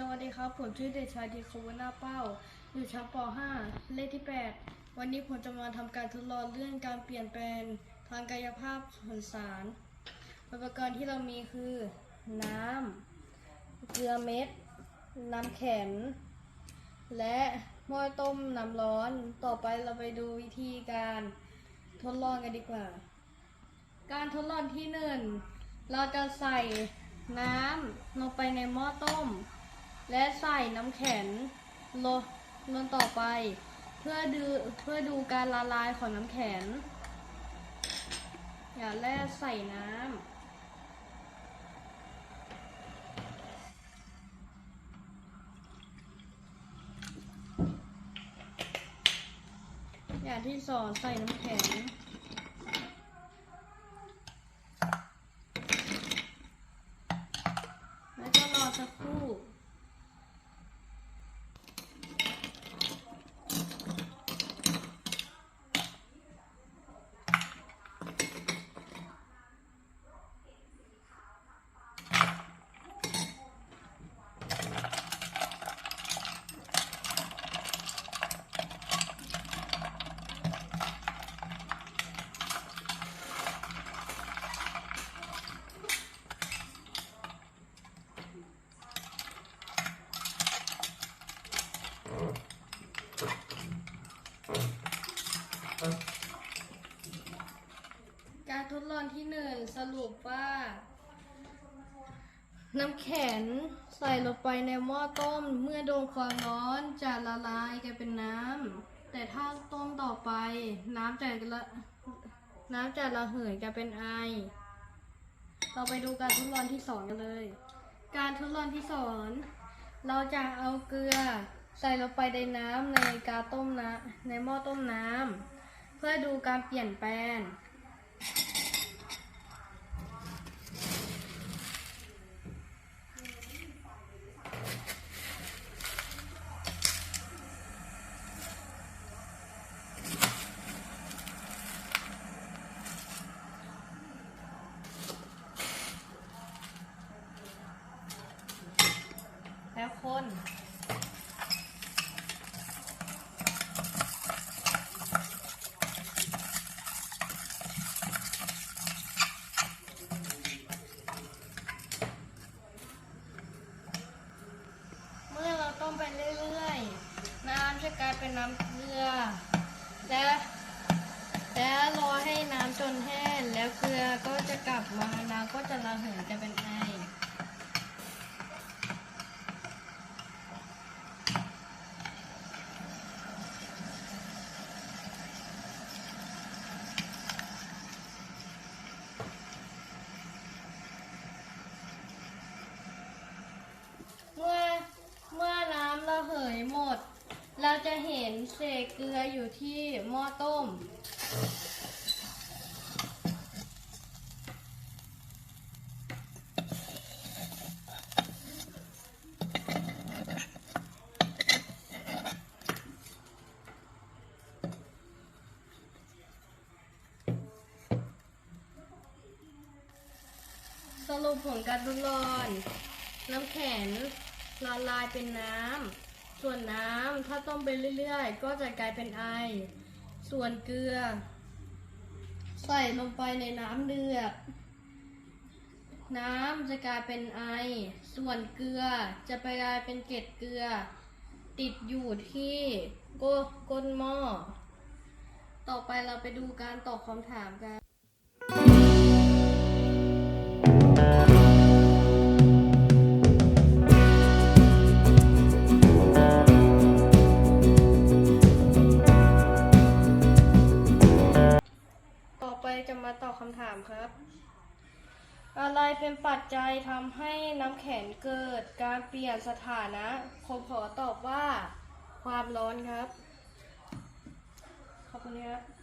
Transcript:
สวัสดีครับ ผมชื่อเด็กชายดีคาวนาเป้า อยู่ชั้นป .5 เลขที่ 8 วันนี้ผมจะมาทำการทดลองเรื่องการเปลี่ยนแปลงทางกายภาพของสาร อุปกรณ์ที่เรามีคือ น้ำเกลือเม็ด น้ำแข็ง และหม้อต้มน้ำร้อน ต่อไปเราไปดูวิธีการทดลองกันดีกว่า การทดลองที่หนึ่งเราจะใส่น้ำลงไปในหม้อต้ม และใส่น้ำแข็งลงลงต่อไป เพื่อดูเพื่อดูการละลายของน้ำแข็งอย่าแรกใส่น้ำอย่างที่สองใส่น้ำแข็ง แล้วก็รอสักครู่ ลองที่หนึ่งสรุปว่า น้ำแข็งใส่ลงไปในหม้อต้ม เมื่อโดนความร้อนจะละลายกลายเป็นน้ำแต่ถ้าต้มต่อไป น้ำจะละน้ำจะระเหยกลายเป็นไอ เราไปดูการทดลองที่สองกันเลย การทดลองที่สองเราจะเอาเกลือใส่ลงไปในน้ำในกาต้มน้ำในหม้อต้มน้ำเพื่อดูการเปลี่ยนแปลง แล้วคนเมื่อเราต้มไปเรื่อยๆ น้ำจะกลายเป็นน้ำเกลือ และ แล้วรอให้น้ำจนแห้ง แล้วเกลือก็จะกลับมา น้ำก็จะระเหยจะเป็นไอ เมื่อเมื่อน้ำระเหยหมด เราจะเห็นเศษเกลืออยู่ที่หม้อต้ม สรุปผลการทดลองน้ำแข็งละลายเป็นน้ำ ส่วนน้ำถ้าต้มไปเรื่อยๆ ก็จะกลายเป็นไอ ส่วนเกลือ ใส่ลงไปในน้ำเดือด น้ำจะกลายเป็นไอ ส่วนเกลือจะไปกลายเป็นเกล็ดเกลือ ติดอยู่ที่ก้นก้นหม้อ ต่อไปเราไปดูการตอบคำถามกัน ตอบคำถามครับ อะไรเป็นปัจจัยทำให้น้ำแข็งเกิดการเปลี่ยนสถานะผมขอตอบว่า ความร้อนครับ ขอบคุณครับ